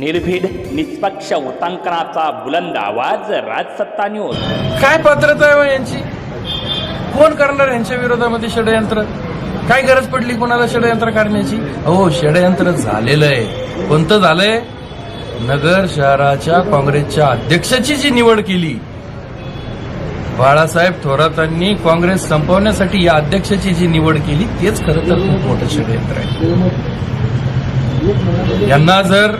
निर्भीड निष्पक्ष उतांकनाचा बुलंद आवाज राजसत्ता न्यूज काय पात्रता आहे बा यांची? कोण करणार यांच्या विरोधामध्ये षडयंत्र? काय गरज पडली कोणाला षडयंत्र काढण्याची? हो षडयंत्र झालेलं आहे. कोणतं झालंय? नगर शहराच्या काँग्रेसच्या अध्यक्षाची जी निवड केली. बाळासाहेब थोरातांनी काँग्रेस संपवण्यासाठी या अध्यक्षाची जी निवड केली तेच खरं तर खूप मोठं षडयंत्र आहे. यांना जर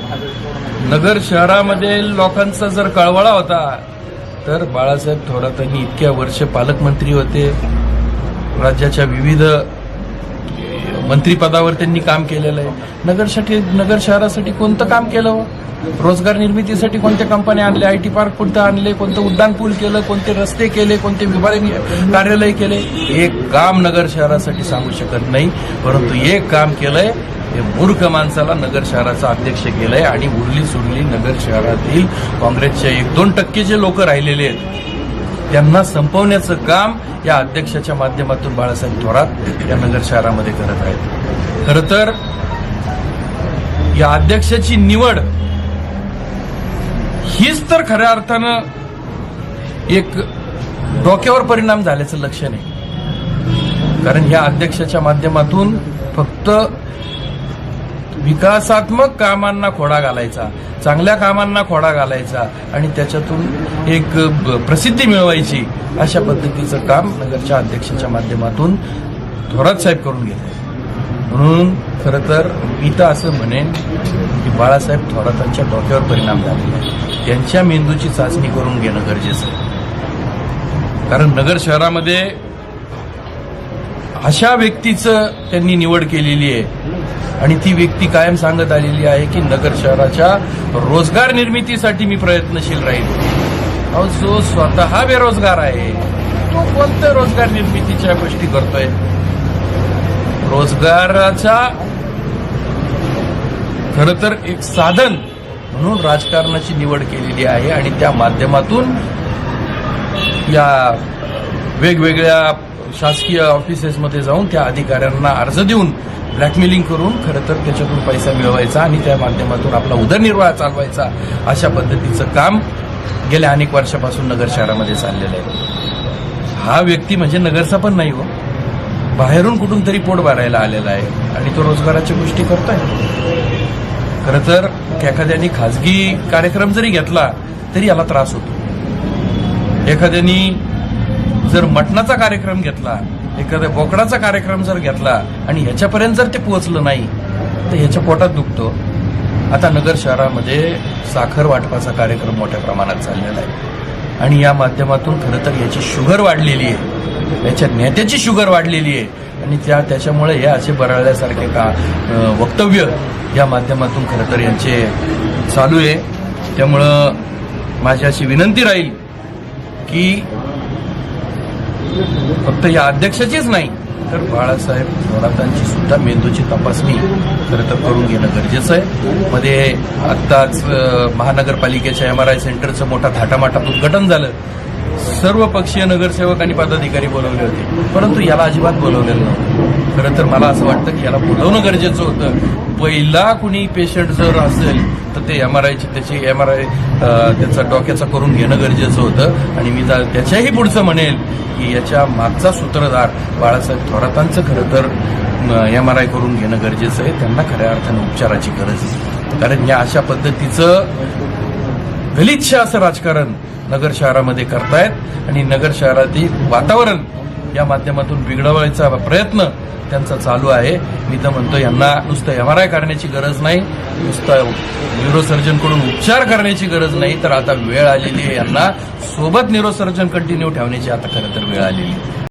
नगर शहरामध्ये लोकांचा जर कळवळा होता तर बाळासाहेब थोरातांनी इतक्या वर्ष पालकमंत्री होते. राज्याच्या विविध मंत्रीपदावर त्यांनी काम केलेलं आहे. नगरसाठी नगर शहरासाठी कोणतं काम केलं हो? रोजगार निर्मितीसाठी कोणत्या कंपन्या आणल्या आय टी पार्क कोणतं आणले? कोणतं उड्डाण पूल केलं? कोणते रस्ते केले? कोणते विभागीय कार्यालय केले? एक काम नगर शहरासाठी सांगू शकत नाही परंतु एक काम केलंय. हे मूर्ख माणसाला नगर शहराचा अध्यक्ष केलंय आणि उरली सुरली नगर शहरातील काँग्रेसच्या एक दोन टक्के जे लोक राहिलेले आहेत त्यांना संपवण्याचं काम या अध्यक्षाच्या माध्यमातून बाळासाहेब थोरात या नगर शहरामध्ये करत आहेत. खरं तर या अध्यक्षाची निवड हीच तर खऱ्या अर्थानं एक डोक्यावर परिणाम झाल्याचं लक्षण आहे. कारण या अध्यक्षाच्या माध्यमातून फक्त विकासात्मक कामांना खोडा घालायचा चांगल्या कामांना खोडा घालायचा आणि त्याच्यातून एक प्रसिद्धी मिळवायची अशा पद्धतीचं काम नगरच्या अध्यक्षाच्या माध्यमातून थोरात साहेब करून घेतलं. म्हणून खरं तर मी तर असं म्हणेन की बाळासाहेब थोरातांच्या डोक्यावर परिणाम झालेला आहे. त्यांच्या मेंदूची चाचणी करून घेणं गरजेचं आहे. कारण नगर शहरामध्ये अशा व्यक्तीचं त्यांनी निवड केलेली आहे. आणि ती व्यक्ती कायम सांगत आलेली आहे की नगर शहराच्या रोजगार निर्मितीसाठी मी प्रयत्नशील राहील अहो जो स्वतः बेरोजगार आहे तो कोणत्या रोजगार निर्मितीच्या गोष्टी करतोय? रोजगाराचा खर तर एक साधन म्हणून राजकारणाची निवड केलेली आहे आणि त्या माध्यमातून या वेगवेगळ्या शासकीय ऑफिसेसमध्ये जाऊन त्या अधिकाऱ्यांना अर्ज देऊन ब्लॅकमेलिंग करून खरं तर त्याच्यातून पैसा मिळवायचा आणि त्या माध्यमातून आपला उदरनिर्वाह चालवायचा अशा पद्धतीचं काम गेल्या अनेक वर्षापासून नगर शहरामध्ये चाललेलं आहे. हा व्यक्ती म्हणजे नगरचा पण नाही हो. बाहेरून कुठून तरी पोट भरायला आलेला आहे आणि तो रोजगाराच्या गोष्टी करतोय. खरं तर एखाद्याने खाजगी कार्यक्रम जरी घेतला तरी याला त्रास होतो. एखाद्यानी जर मटणाचा कार्यक्रम घेतला एखाद्या बोकडाचा कार्यक्रम जर घेतला आणि ह्याच्यापर्यंत जर ते पोहोचलं नाही तर ह्याच्या पोटात दुखतो. आता नगर शहरामध्ये साखर वाटपाचा कार्यक्रम मोठ्या प्रमाणात चाललेला आहे. आणि या माध्यमातून खरं तर याची शुगर वाढलेली आहे. याच्या नेत्याची शुगर वाढलेली आहे. आणि त्या त्याच्यामुळे हे असे बराळल्यासारखे का वक्तव्य या माध्यमातून खरं तर यांचे चालू आहे. त्यामुळं माझी अशी विनंती राहील की फक्त या अध्यक्षाचीच नाही तर बाळासाहेब थोरातांची सुद्धा मेंदूची तपासणी खरं तर करून घेणं गरजेचं आहे. मध्ये आत्ताच महानगरपालिकेच्या एम आर आय सेंटरचं मोठा थाटामाटात उद्घाटन झालं. सर्व पक्षीय नगरसेवक आणि पदाधिकारी बोलवले होते परंतु याला अजिबात बोलवलेलं नव्हतं. खरं तर मला असं वाटतं की याला बोलवणं गरजेचं होतं. पहिला कुणी पेशंट जर असेल तर ते एम आर आयची त्याची एम आर आय त्याचा डोक्याचा करून घेणं गरजेचं होतं. आणि मी जा- त्याच्याही पुढचं म्हणेल की याच्या मागचा सूत्रधार बाळासाहेब थोरातांचं खरं तर एम आर आय करून घेणं गरजेचं आहे. त्यांना खऱ्या अर्थानं उपचाराची गरज आहे. कारण या अशा पद्धतीचं गलिच्छ असं राजकारण नगर शहरामध्ये करतायत. आणि नगर शहरातील वातावरण या माध्यमातून बिघडवायचा प्रयत्न त्यांचा चालू आहे. मी तर म्हणतो यांना नुसतं एम आर आय करण्याची गरज नाही नुसतं न्यूरोसर्जनकडून उपचार करण्याची गरज नाही तर आता वेळ आलेली आहे यांना. सोबत न्यूरोसर्जन कंटिन्यू ठेवण्याची आता खरं तर वेळ आलेली आहे.